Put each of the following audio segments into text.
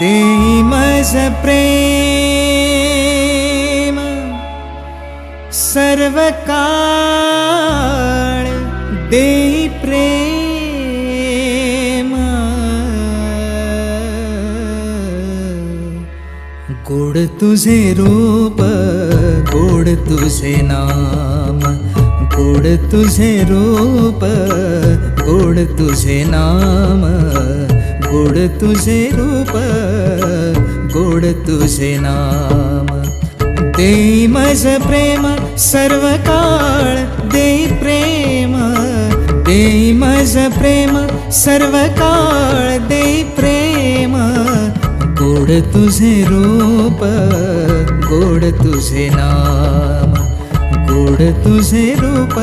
देई मज प्रेम सर्व काळ देई प्रेम गोड तुझे रूप गोड तुझे नाम गोड तुझे रूप गोड तुझे नाम गोड तुझे रूप गोड तुझे नाम. दे मज प्रेम सर्व काळ दे प्रेम. दे मज प्रेम सर्व काळ दे प्रेम. गोड तुझे रूप गोड तुझे नाम. गोड तुझे रूप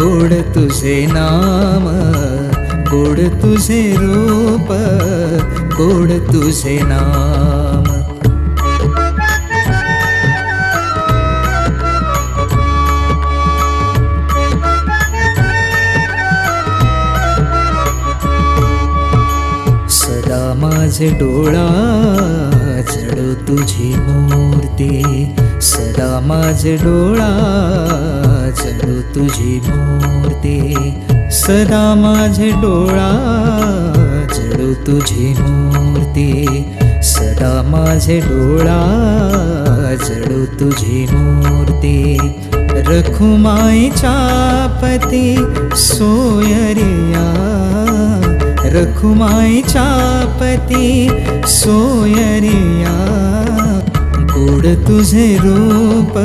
गोड तुझे नाम. गोड तुझे रूप गोड तुझे नाम. सदा माझे डोळा चढो तुझी मूर्ती. सदा माझे डोळा चढो तुझी मूर्ती. सदा माझे डोळा चढो तुझी मूर्ती. सदा माझे डोळा जडू तुझी मूर्ती. रखुमाईच्या पती सोयरिया रखुमाईच्या पती सोयरिया गोड तुझे रूप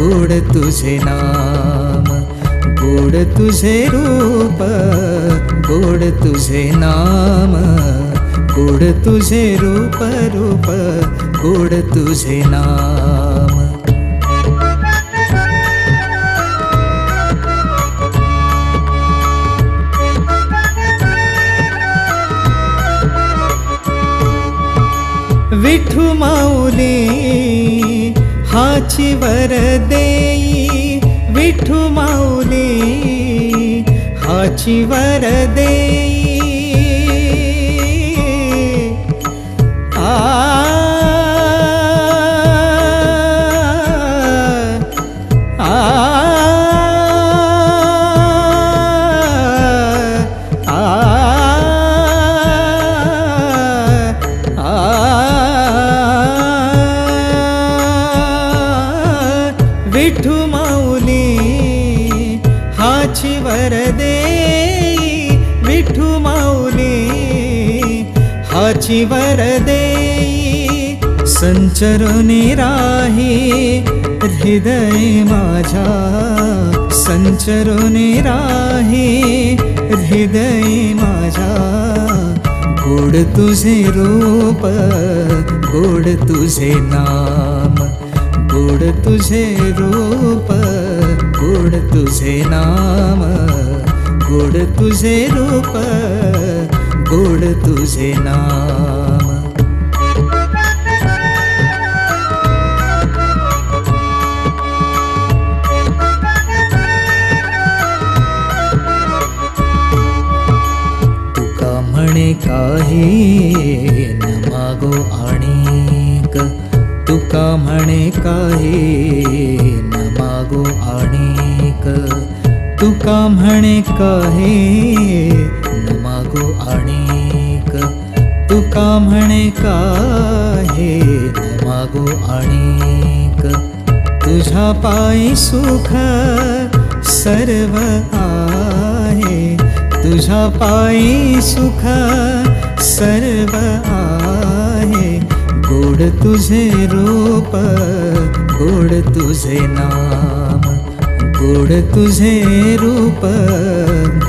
गोड तुझे नाम. गोड तुझे रूप गोड तुझे नाम गोड तुझे रूप रूप गोड तुझे नाम. विठू माऊली हाची वर देई विठू माऊली हाची वर हाची वर देई संचरणी राही हृदय माझ्या संचरणी राही हृदय माझ्या गोड तुझे रूप गोड तुझे नाम. गोड तुझे रूप गोड तुझे नाम. गोड तुझे रूप गोड तुझे नाम. तुका म्हणे काही न मागो आणिक. तुका म्हणे काही न मागो आणिक. तुका म्हणे काही आणिक तुका म्हणे काही? न मागो आणिक तुझ्या पायी सुख सर्व आहे. तुझ्या पायी सुख सर्व आहे. गोड तुझे रूप गोड तुझे नाम गोड तुझे रूप